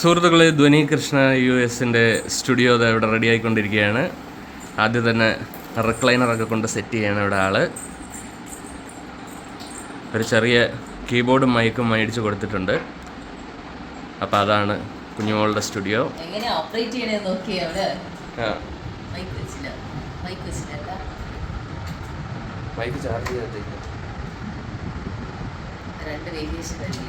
സുഹൃത്തുക്കളെ ധ്വനി കൃഷ്ണ യു എസിന്റെ സ്റ്റുഡിയോ അത് ഇവിടെ റെഡി ആയിക്കൊണ്ടിരിക്കുകയാണ്. ആദ്യം തന്നെ റിക്ലൈനറൊക്കെ കൊണ്ട് സെറ്റ് ചെയ്യണം ഇവിടെ ആൾ ഒരു ചെറിയ കീബോർഡും മൈക്കും മേടിച്ച് കൊടുത്തിട്ടുണ്ട്. അപ്പോൾ അതാണ് കുഞ്ഞുമോളുടെ സ്റ്റുഡിയോ. മൈക്ക് ചാർജ് ചെയ്തിട്ട് രണ്ട് വേരിയേഷൻ അല്ലേ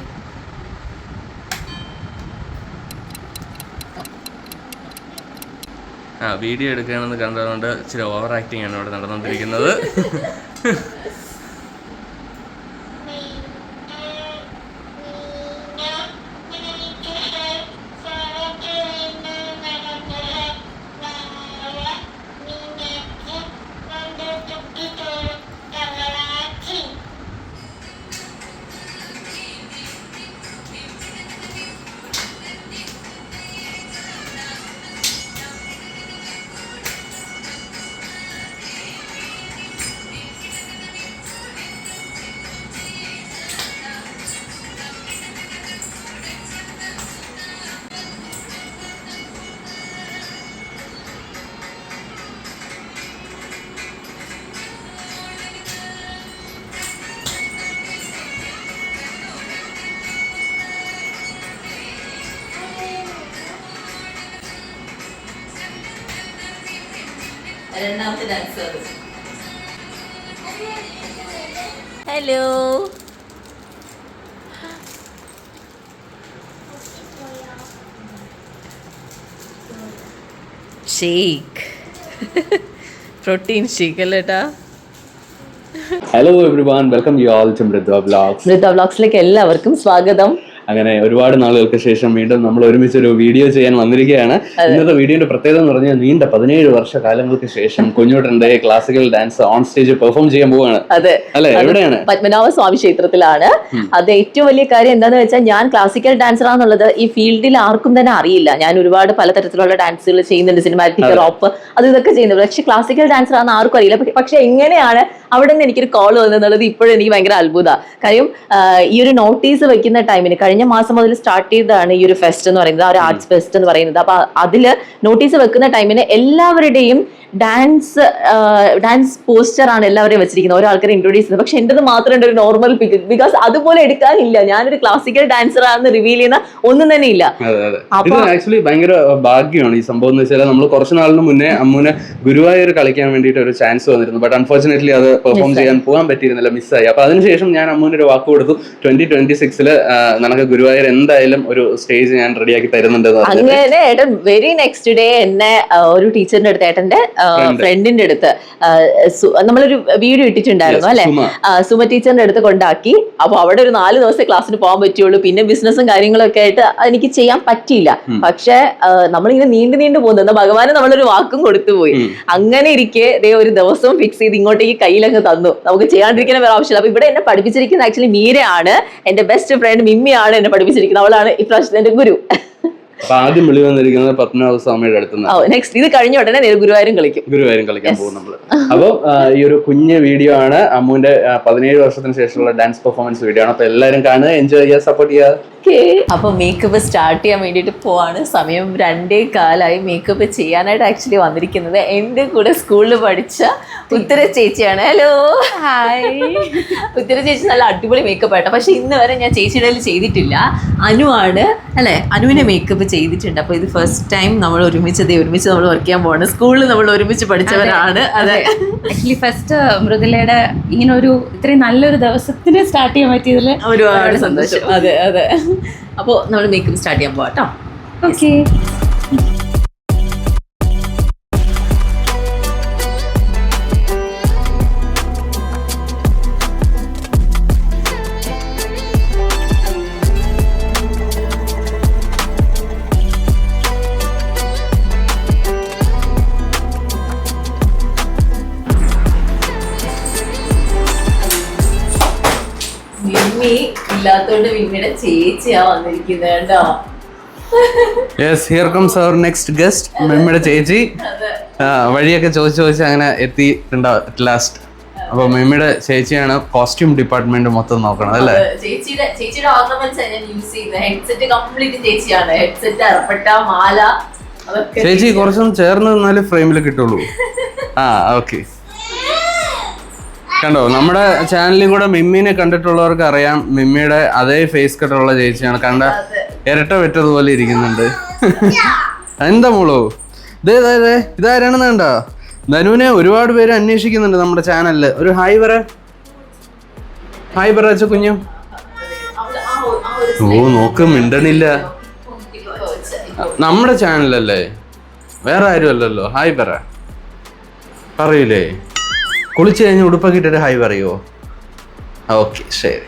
ആ വീഡിയോ എടുക്കുകയാണെന്ന് കണ്ടതുകൊണ്ട് ഇച്ചിരി ഓവർ ആക്ടിങ് ആണ് ഇവിടെ നടന്നുകൊണ്ടിരിക്കുന്നത്. രണ്ടാമത്തെ dance hello shake protein shake അല്ലേട്ടാ hello everyone welcome you all to Mrida vlogs Mrida വ്ലോഗ്സിലേക്ക് എല്ലാവർക്കും സ്വാഗതം. അങ്ങനെ ഒരുപാട് നാളുകൾക്ക് ശേഷം വീണ്ടും നമ്മൾ ഒരുമിച്ച് ഒരു വീഡിയോ ചെയ്യാൻ വന്നിരിക്കുകയാണ്. ഇന്നത്തെ വീഡിയോന്റെ പ്രത്യേകത എന്ന് പറഞ്ഞാൽ നീണ്ട പതിനേഴ് വർഷ കാലങ്ങൾക്ക് ശേഷം കുഞ്ഞുട്ടന്റെ classical dance on stage perform ചെയ്യാൻ പോവാണ് അതെ. അല്ലെ? എവിടെയാണ്? പത്മനാഭ സ്വാമി ക്ഷേത്രത്തിലാണ് അത് ഏറ്റവും വലിയ കാര്യം എന്താന്ന് വെച്ചാൽ ഞാൻ ക്ലാസിക്കൽ ഡാൻസർ ആണെന്നുള്ളത് ഈ ഫീൽഡിൽ ആർക്കും തന്നെ അറിയില്ല. ഞാൻ ഒരുപാട് പലതരത്തിലുള്ള ഡാൻസുകൾ ചെയ്യുന്നുണ്ട്. സിനിമാറ്റിക് റോപ്പ് അത് ഇതൊക്കെ ചെയ്യുന്നുണ്ട്. പക്ഷെ ക്ലാസിക്കൽ ഡാൻസർ ആണെന്ന് ആർക്കും അറിയില്ല. പക്ഷെ- പക്ഷെ എങ്ങനെയാണ് അവിടെ നിന്ന് എനിക്കൊരു കോൾ വന്നെന്നുള്ളത് ഇപ്പോഴും എനിക്ക് ഭയങ്കര അത്ഭുതമാണ് കാര്യം ഈ ഒരു നോട്ടീസ് വെക്കുന്ന ടൈമിന് കഴിഞ്ഞ മാസം മുതൽ സ്റ്റാർട്ട് ചെയ്തതാണ് ഈ ഒരു ഫെസ്റ്റ് എന്ന് പറയുന്നത് ആ ഒരു ആർട്സ് ഫെസ്റ്റ് എന്ന് പറയുന്നത്. അപ്പൊ അതിൽ നോട്ടീസ് വെക്കുന്ന ടൈമിന് എല്ലാവരുടെയും ഡാൻസ് ഡാൻസ് പോസ്റ്റർ ആണ് എല്ലാവരെയും വെച്ചിരിക്കുന്നത്. ഓരോ ആൾക്കാരെ ഇൻട്രൊഡ്യൂസ് ചെയ്യുന്നത്. പക്ഷെ എന്റെത് മാത്രം ഒരു നോർമൽ പിക്ക് ബിക്കോസ് അതുപോലെ എടുക്കാനില്ല. ഞാനൊരു ക്ലാസിക്കൽ ഡാൻസർ ആണെന്ന് റിവീൽ ചെയ്യുന്ന ഒന്നും തന്നെ ഇല്ല. ഇത് ആക്ച്വലി ഭയങ്കര ഭാഗ്യമാണ് ഈ സംഭവം എന്ന് വെച്ചാൽ നമ്മൾ കുറച്ച് നാളിന് മുന്നേ അമ്മൂന് ഗുരുവായൂർ കളിക്കാൻ വേണ്ടിയിട്ട് ഒരു ചാൻസ് വന്നിരുന്നു. ബട്ട് അൺഫോർച്ചുനേറ്റ്ലി അത് പെർഫോം ചെയ്യാൻ പോകാൻ പറ്റിയിരുന്നില്ല മിസ്സായി അപ്പൊ അതിനുശേഷം ഞാൻ അമ്മൂന് ഒരു വാക്ക് കൊടുത്തു. ട്വന്റി ട്വന്റി സിക്സിൽ നമുക്ക് ഗുരുവായൂർ എന്തായാലും ഒരു സ്റ്റേജ് ഞാൻ റെഡിയാക്കി തരുന്നുണ്ട് അങ്ങനെ ഏട്ടൻ വെരി നെക്സ്റ്റ് ഡേ എന്നെ ഒരു ടീച്ചറിന്റെ അടുത്ത് ഏട്ടന്റെ. ഫ്രണ്ടിന്റെ അടുത്ത്. നമ്മളൊരു വീഡിയോ ഇട്ടിട്ടുണ്ടായിരുന്നു അല്ലെ? സുമ. ടീച്ചറിന്റെ അടുത്ത് കൊണ്ടാക്കി. അപ്പൊ അവിടെ ഒരു നാല് ദിവസം ക്ലാസ്സിന് പോകാൻ പറ്റുള്ളൂ. പിന്നെ ബിസിനസ്സും കാര്യങ്ങളൊക്കെ ആയിട്ട് എനിക്ക് ചെയ്യാൻ പറ്റിയില്ല. പക്ഷെ നമ്മളിങ്ങനെ നീണ്ടു നീണ്ടു പോകുന്നത് ഭഗവാന് നമ്മളൊരു വാക്കും കൊടുത്തുപോയി അങ്ങനെ ഇരിക്കെ ദേ ഒരു ദിവസം ഫിക്സ് ചെയ്ത് ഇങ്ങോട്ടേക്ക് കയ്യിലങ്ങ് തന്നു. നമുക്ക് ചെയ്യാണ്ടിരിക്കുന്ന വേറെ ആവശ്യമില്ല. അപ്പൊ ഇവിടെ എന്നെ പഠിപ്പിച്ചിരിക്കുന്ന ആക്ച്വലി മീരയാണ്. എന്റെ ബെസ്റ്റ് ഫ്രണ്ട് മിമ്മിയാണ് എന്നെ പഠിപ്പിച്ചിരിക്കുന്നത്. അവളാണ് ഇപ്രാവശ്യത്തെ ഗുരു. അപ്പൊ ആദ്യം വിളി വന്നിരിക്കുന്നത് പത്മനാഭ സ്വാമിയുടെ അടുത്ത് നെക്സ്റ്റ് ഇത് കഴിഞ്ഞ ഉടനെ നേരെ ഗുരുവായൂരും കളിക്കും. ഗുരുവായൂരും കളിക്കാൻ പോകും നമ്മൾ. അപ്പൊ ഈ ഒരു കുഞ്ഞ് വീഡിയോ ആണ് അമ്മുവിന്റെ പതിനേഴ് വർഷത്തിന് ശേഷമുള്ള ഡാൻസ് പെർഫോമൻസ് വീഡിയോ ആണ്. അപ്പൊ എല്ലാവരും കാണുക എൻജോയ് ചെയ്യുക സപ്പോർട്ട് ചെയ്യുക. അപ്പൊ മേക്കപ്പ് സ്റ്റാർട്ട് ചെയ്യാൻ വേണ്ടിട്ട് പോവാണ്. സമയം രണ്ടേ കാലായി മേക്കപ്പ് ചെയ്യാനായിട്ട് ആക്ച്വലി വന്നിരിക്കുന്നത്. എന്റെ കൂടെ സ്കൂളിൽ പഠിച്ച ഉത്തര ചേച്ചിയാണ്. ഹലോ ഹായ് ഉത്തര ചേച്ചി നല്ല അടിപൊളി മേക്കപ്പ് ആട്ടോ. പക്ഷെ ഇന്ന് വരെ ഞാൻ ചേച്ചിയുടെ ചെയ്തിട്ടില്ല. അനു ആണ് അല്ലെ? അനുവിനെ മേക്കപ്പ് ചെയ്തിട്ടുണ്ട്. അപ്പൊ ഇത് ഫസ്റ്റ് ടൈം നമ്മൾ ഒരുമിച്ച് ഒരുമിച്ച് നമ്മൾ വർക്ക് ചെയ്യാൻ പോവാണ്. സ്കൂളിൽ നമ്മൾ ഒരുമിച്ച് പഠിച്ചവരാണ്. അതെ. ആക്ച്വലി ഫസ്റ്റ് മൃദുലയുടെ ഇങ്ങനെ ഒരു ഇത്രയും നല്ലൊരു ദിവസത്തിന് സ്റ്റാർട്ട് ചെയ്യാൻ പറ്റിയതിൽ ഒരുപാട് സന്തോഷം. അതെ അതെ. അപ്പോൾ നമ്മൾ മേക്കപ്പ് സ്റ്റാർട്ട് ചെയ്യാൻ പോവാട്ടോ. കേട്ടോ ഓക്കെ ഇല്ലാത്തോണ്ട് ചേച്ചിയാ വന്നിരിക്കുന്നത് കേട്ടോ yes here comes our next guest മെമ്മയുടെ ചേച്ചി. വഴിയൊക്കെ ചോദിച്ച് ചോദിച്ച് അങ്ങനെ എത്തിയിട്ടുണ്ട് അറ്റ് ലാസ്റ്റ് അപ്പൊ മെമ്മിയുടെ ചേച്ചിയാണ് കോസ്റ്റ്യൂം ഡിപ്പാർട്ട്മെന്റ് മൊത്തം നോക്കണത് അല്ലേ? ചേച്ചിയുടെ ചേച്ചിയുടെ ഓർണമെന്റ്സ് ഞാൻ യൂസ് ചെയ്യുന്നത്. ഹെഡ്സെറ്റ് കംപ്ലീറ്റ് ചേച്ചിയാണ്. ഹെഡ്സെറ്റ് അറപ്പട്ട മാല ചേച്ചി കുറച്ചൊന്നും ചേർന്ന് നിന്നാലേ ഫ്രെയിമിൽ കിട്ടുള്ളൂ. ആ ഓക്കെ കണ്ടോ നമ്മുടെ ചാനലിൽ കൂടെ മിമ്മിനെ കണ്ടിട്ടുള്ളവർക്ക് അറിയാം മിമ്മിയുടെ അതേ ഫേസ് കട്ടുള്ള ചേച്ചിയാണ്. കണ്ട ഇരട്ട വെറ്റതുപോലെ ഇരിക്കുന്നുണ്ട്. എന്താ മോളോ? ഇതേ ദേ ഇതാരാണെന്ന് കണ്ടോ? ധനുവിനെ ഒരുപാട് പേര് അന്വേഷിക്കുന്നുണ്ട് നമ്മുടെ ചാനലിൽ ഒരു ഹായ് പറ. ഹായ് പറ അച്ഛ കുഞ്ഞു. ഓ നോക്ക് മിണ്ടണില്ല. നമ്മുടെ ചാനലല്ലേ വേറെ ആരും അല്ലല്ലോ ഹായ് പറ. പറയൂലേ? കുളിച്ച് കഴിഞ്ഞ് ഉടുപ്പൊക്കെ ഇട്ടിട്ട് ഹൈ പറയുമോ ഓക്കെ ശരി.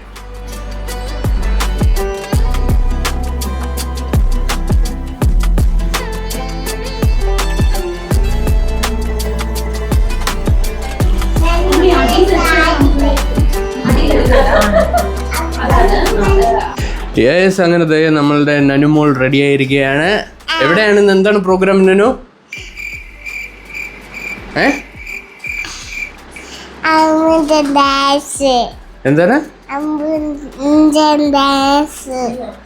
യെസ് അങ്ങനെ ദേ നമ്മളുടെ നനുമോൾ റെഡി ആയിരിക്കുകയാണ്. എവിടെയാണ് എന്താണ് പ്രോഗ്രാം നനു? ഏ? അമ്മുന്റെ ഡാൻസ് എന്താണ്?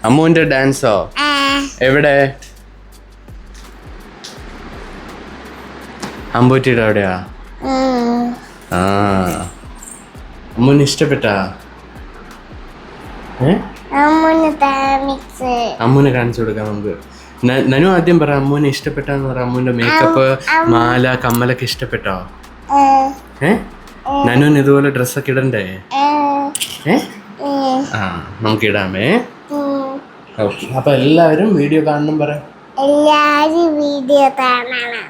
അമ്മുവിന്റെ ഡാൻസോ? എവിടെ? അമ്പൂറ്റിയുടെ അവിടെയാ? ആ. അമ്മുവിന് ഇഷ്ടപ്പെട്ടാ? അമ്മുനെ കാണിച്ചു കൊടുക്കാം നമുക്ക് നനു ആദ്യം പറ അമ്മുവിനെ ഇഷ്ടപ്പെട്ടാന്ന് പറ. അമ്മുവിന്റെ മേക്കപ്പ് മാല കമ്മലൊക്കെ ഇഷ്ടപ്പെട്ടോ? ഏ? നനുവിന് ഇതുപോലെ ഡ്രസ്സൊക്കെ ഇടണ്ടേ? ഏ. ആ നമുക്ക് ഇടാമേ. ഓക്കെ അപ്പൊ എല്ലാവരും വീഡിയോ കാണണം പറയാം എല്ലാവരും വീഡിയോ കാണണം.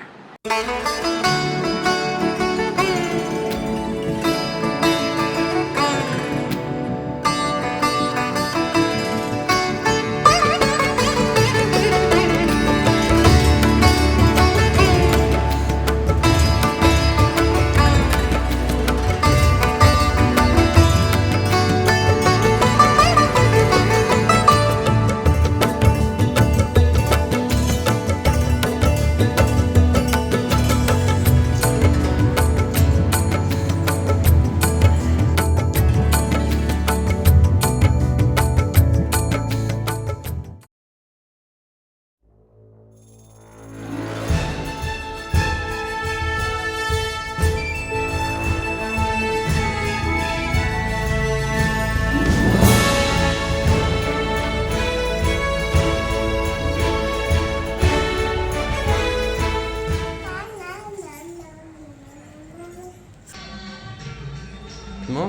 മോ?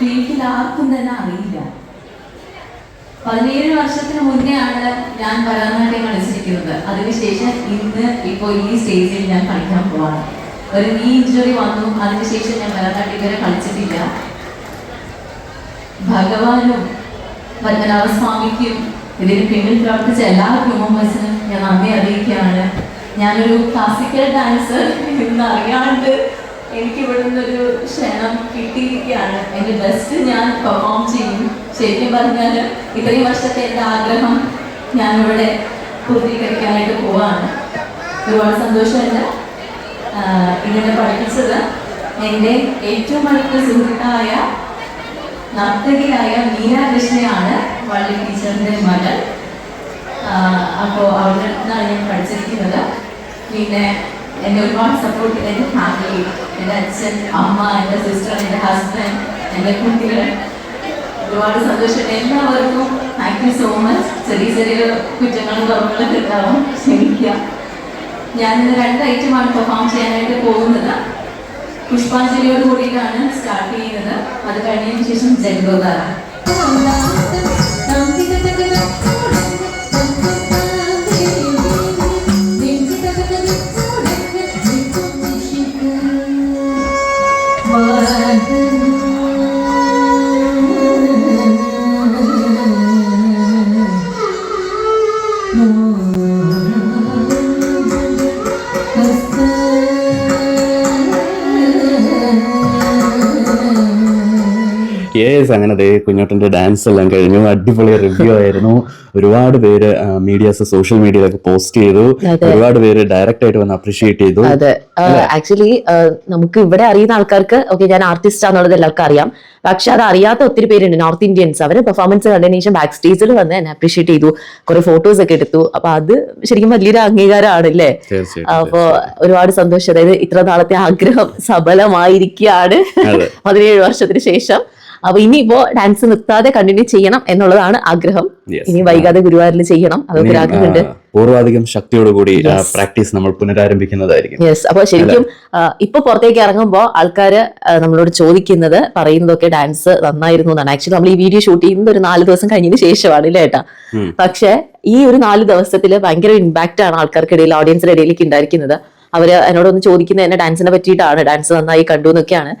വീട്ടിൽ ആർക്കും തന്നെ അറിയില്ല. പതിനേഴ് വർഷത്തിന് മുന്നേ ആണ് ഞാൻ ഭരതനാട്യം കളിച്ചിരിക്കുന്നത് അതിനുശേഷം ഇന്ന് ഇപ്പോൾ ഈ സ്റ്റേജിൽ ഞാൻ കളിക്കാൻ പോവാണ്. ഒരു നീ ഇഞ്ചുറി വന്നു. അതിനുശേഷം ഞാൻ ഭരതനാട്യം വരെ കളിച്ചിട്ടില്ല. ഭഗവാനും പത്മനാഭസ്വാമിക്കും ഇതിന് പിന്നിൽ പ്രവർത്തിച്ച എല്ലാ മെമ്പേഴ്സിനും ഞാൻ നന്ദി അറിയിക്കുകയാണ്. ഞാനൊരു ക്ലാസിക്കൽ ഡാൻസർ എന്ന് അറിയാണ്ട് എനിക്ക് ഇവിടുന്ന് ഒരു ക്ഷണം കിട്ടിയിരിക്കുകയാണ്. എന്റെ ബെസ്റ്റ് ഞാൻ പെർഫോം ചെയ്യും. ശരിക്കും പറഞ്ഞാൽ ഇത്രയും വർഷത്തെ എന്റെ ആഗ്രഹം ഞാനിവിടെ പൂർത്തീകരിക്കാനായിട്ട് പോവാണ്. ഒരുപാട് സന്തോഷമുണ്ട്. ആഹ് ഇങ്ങനെ പഠിപ്പിച്ചത് എന്റെ ഏറ്റവും അടുത്ത സുഹൃത്തായ നർത്തകിയായ മീന കൃഷ്ണയാണ് വള്ളി ടീച്ചറിന്റെ മകൾ. അപ്പോൾ അവരുടെ അടുത്താണ് ഞാൻ പഠിച്ചിരിക്കുന്നത്. പിന്നെ എന്നെ ഒരുപാട് സപ്പോർട്ട് എന്റെ ഫാമിലി എന്റെ അച്ഛൻ അമ്മ എന്റെ സിസ്റ്റർ എന്റെ ഹസ്ബൻഡ് എന്റെ കുട്ടികൾ. ഒരുപാട് സന്തോഷം. എല്ലാവർക്കും താങ്ക് യു സോ മച്ച് ചെറിയ ചെറിയ കുറ്റങ്ങളും കുറവുകളൊക്കെ ഉണ്ടാവും. ക്ഷമിക്കുക ഞാനിന്ന് രണ്ട് ഐറ്റമാണ് പെർഫോം ചെയ്യാനായിട്ട് പോകുന്നത്. പുഷ്പാഞ്ജലിയോട് കൂടിയിട്ടാണ് സ്റ്റാർട്ട് ചെയ്യുന്നത്. അത് കഴിഞ്ഞതിന് ശേഷം ജഗദോദാര ഗൈസ് അങ്ങനെ ദേ കുഞ്ഞോട്ടന്റെ ഡാൻസ് എല്ലാം കഴിഞ്ഞു. അടിപൊളി റിവ്യൂ ആയിരുന്നു. ഒരുപാട് പേര് മീഡിയാസ് സോഷ്യൽ മീഡിയയിലൊക്കെ പോസ്റ്റ് ചെയ്തു. ഒരുപാട് പേര് ഡയറക്റ്റ് ആയിട്ട് വന്ന് അപ്രീഷിയേറ്റ് ചെയ്തു. അതെ. ആക്ച്വലി നമുക്ക് ഇവിടെ അറിയുന്ന ആൾക്കാർക്ക് ഓക്കെ ഞാൻ ആർട്ടിസ്റ്റ് ആണെന്നുള്ളത് എല്ലാവർക്കും അറിയാം. പക്ഷെ അത് അറിയാത്ത ഒത്തിരി പേരുണ്ട്. നോർത്ത് ഇന്ത്യൻസ് അവരെ പെർഫോമൻസ് കണ്ടതിന് ശേഷം ബാക്ക് സ്റ്റേജിൽ വന്ന് എന്നെ അപ്രീഷിയേറ്റ് ചെയ്തു. കുറെ ഫോട്ടോസ് ഒക്കെ എടുത്തു. അപ്പൊ അത് ശരിക്കും വലിയൊരു അംഗീകാരമാണ് അല്ലേ? അപ്പൊ ഒരുപാട് സന്തോഷം. അതായത് ഇത്ര നാളത്തെ ആഗ്രഹം സഫലമായിരിക്കുകയാണ്. പതിനേഴ് വർഷത്തിന് ശേഷം. അപ്പൊ ഇനിയിപ്പോ ഡാൻസ് നിർത്താതെ കണ്ടിന്യൂ ചെയ്യണം എന്നുള്ളതാണ് ആഗ്രഹം. ഇനി വൈകാതെ ഗുരുവായൂരിൽ ചെയ്യണം. അതൊക്കെ ഒരു ആഗ്രഹമുണ്ട് പൂർവാധികം ശക്തിയോടുകൂടി പ്രാക്ടീസ് നമ്മൾ പുനരാരംഭിക്കുന്നതായിരിക്കും. യെസ് അപ്പൊ ശരിക്കും ഇപ്പൊ പുറത്തേക്ക് ഇറങ്ങുമ്പോൾ ആൾക്കാര് നമ്മളോട് ചോദിക്കുന്നത് പറയുന്നതൊക്കെ ഡാൻസ് നന്നായിരുന്നു എന്നാണ്. ആക്ച്വലി നമ്മൾ ഈ വീഡിയോ ഷൂട്ട് ചെയ്യുന്നത് ഒരു നാല് ദിവസം കഴിഞ്ഞതിന് ശേഷമാണ് ഇല്ലേ ഏട്ടാ? പക്ഷേ പക്ഷെ ഈ ഒരു നാല് ദിവസത്തിൽ ഭയങ്കര ഇമ്പാക്റ്റ് ആണ് ആൾക്കാർക്കിടയിൽ ഓഡിയൻസിന്റെ ഇടയിലേക്ക് ഉണ്ടായിരിക്കുന്നത്. അവർ എന്നോടൊന്ന് ചോദിക്കുന്നത് എന്നെ ഡാൻസിനെ പറ്റിയിട്ടാണ് ഡാൻസ് നന്നായി കണ്ടു എന്നൊക്കെയാണ്.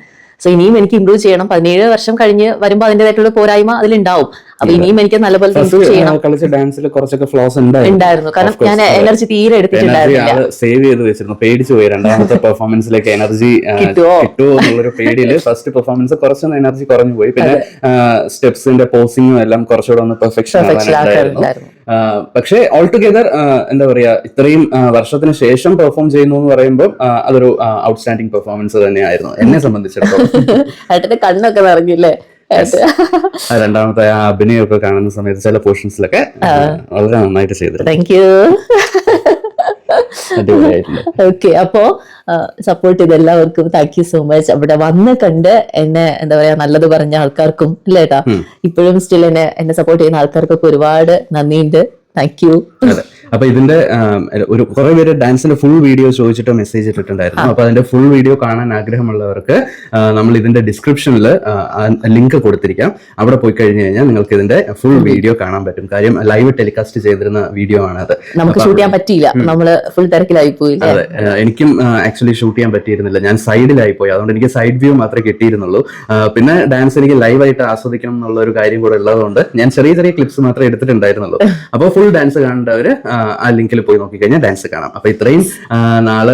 സോ ഇനിയും എനിക്ക് ഇമ്പ്രൂവ് ചെയ്യണം. പതിനേഴ് വർഷം കഴിഞ്ഞ് വരുമ്പോൾ അതിന്റെതായിട്ടുള്ള പോരായ്മ അതിലുണ്ടാവും. അപ്പൊ ഇനിയും എനിക്ക് നല്ലപോലെ ഇമ്പ്രൂവ് ചെയ്യണം. കളിച്ച ഡാൻസിൽ കുറച്ചൊക്കെ ഫ്ലോസ് ഉണ്ടായിരുന്നു. കാരണം ഞാൻ എനർജി തീരെ എടുത്തിട്ടുണ്ടായിരുന്നു സേവ് ചെയ്ത് വെച്ചിരുന്നു. പേടിച്ചു പോയി. രണ്ടാമത്തെ പെർഫോമൻസിലേക്ക് എനർജി? കിട്ടുമോ എന്നുള്ളൊരു പേടിയിൽ ഫസ്റ്റ് പെർഫോമൻസ് കുറച്ചൊന്ന് എനർജി കുറഞ്ഞു പോയി. പിന്നെ സ്റ്റെപ്സിന്റെ പോസിങ്ങും എല്ലാം കുറച്ചുകൂടെ ഒന്ന് പെർഫെക്ഷൻ ആവാനുണ്ടായിരുന്നു പക്ഷേ ഓൾ ടുഗെദർ എന്താ പറയാ ഇത്രയും വർഷത്തിന് ശേഷം പെർഫോം ചെയ്യുന്നു എന്ന് പറയുമ്പോൾ അതൊരു ഔട്ട്സ്റ്റാൻഡിങ് പെർഫോമൻസ് തന്നെയായിരുന്നു. എന്നെ സംബന്ധിച്ചിടത്തോളം. കണ്ണൊക്കെ നിറഞ്ഞില്ലേ രണ്ടാമത്തെ ആ അഭിനയമൊക്കെ കാണുന്ന സമയത്ത് ചില പോർഷൻസിലൊക്കെ വളരെ നന്നായിട്ട് ചെയ്തു താങ്ക് യു ഓക്കെ അപ്പോ സപ്പോർട്ട് ചെയ്ത എല്ലാവർക്കും താങ്ക് യു സോ മച്ച് അവിടെ വന്ന് കണ്ട് എന്നെ എന്താ പറയാ നല്ലത് പറഞ്ഞ ആൾക്കാർക്കും ഇല്ലേട്ടാ ഇപ്പോഴും സ്റ്റിൽ എന്നെ എന്നെ സപ്പോർട്ട് ചെയ്യുന്ന ആൾക്കാർക്കൊക്കെ ഒരുപാട് നന്ദിയുണ്ട്. താങ്ക് യു അതെ അപ്പൊ ഇതിന്റെ ഒരു കുറെ പേര് ഡാൻസിന്റെ ഫുൾ വീഡിയോ ചോദിച്ചിട്ട് മെസ്സേജ് ഇട്ടിട്ടുണ്ടായിരുന്നു. അപ്പൊ അതിന്റെ ഫുൾ വീഡിയോ കാണാൻ ആഗ്രഹമുള്ളവർക്ക് നമ്മൾ ഇതിന്റെ ഡിസ്ക്രിപ്ഷനിൽ ലിങ്ക് കൊടുത്തിരിക്കാം. അവിടെ പോയി കഴിഞ്ഞു കഴിഞ്ഞാൽ നിങ്ങൾക്ക് ഇതിന്റെ ഫുൾ വീഡിയോ കാണാൻ പറ്റും. കാര്യം ലൈവ് ടെലികാസ്റ്റ് ചെയ്തിരുന്ന വീഡിയോ ആണ് അത്. നമുക്ക് ഷൂട്ട് ചെയ്യാൻ പറ്റിയില്ല. നമ്മൾ ഫുൾ തിരക്കിലായി പോയി അതെ എനിക്കും ആക്ച്വലി ഷൂട്ട് ചെയ്യാൻ പറ്റിയിരുന്നില്ല. ഞാൻ സൈഡിലായി പോയി. അതുകൊണ്ട് എനിക്ക് സൈഡ് വ്യൂ മാത്രമേ കിട്ടിയിരുന്നുള്ളൂ. പിന്നെ ഡാൻസ് എനിക്ക് ലൈവായിട്ട് ആസ്വദിക്കണം എന്നുള്ള ഒരു കാര്യം കൂടെ ഉള്ളതുകൊണ്ട് ഞാൻ ചെറിയ ചെറിയ ക്ലിപ്സ് മാത്രമേ എടുത്തിട്ടുണ്ടായിരുന്നുള്ളൂ. അപ്പോൾ ഫുൾ ഡാൻസ് കാണേണ്ടവര് ആ, ലിങ്കിൽ പോയി നോക്കിക്കഴിഞ്ഞാൽ ഡാൻസ് കാണാം. അപ്പൊ ഇത്രയും നാൾ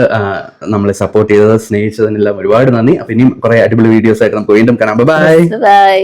നമ്മളെ സപ്പോർട്ട് ചെയ്തത് സ്നേഹിച്ചതിനെല്ലാം ഒരുപാട് നന്ദി. അപ്പൊ ഇനിയും കുറെ അടിപൊളി വീഡിയോസ് ആയിട്ട് നമുക്ക് വീണ്ടും കാണാം. Bye bye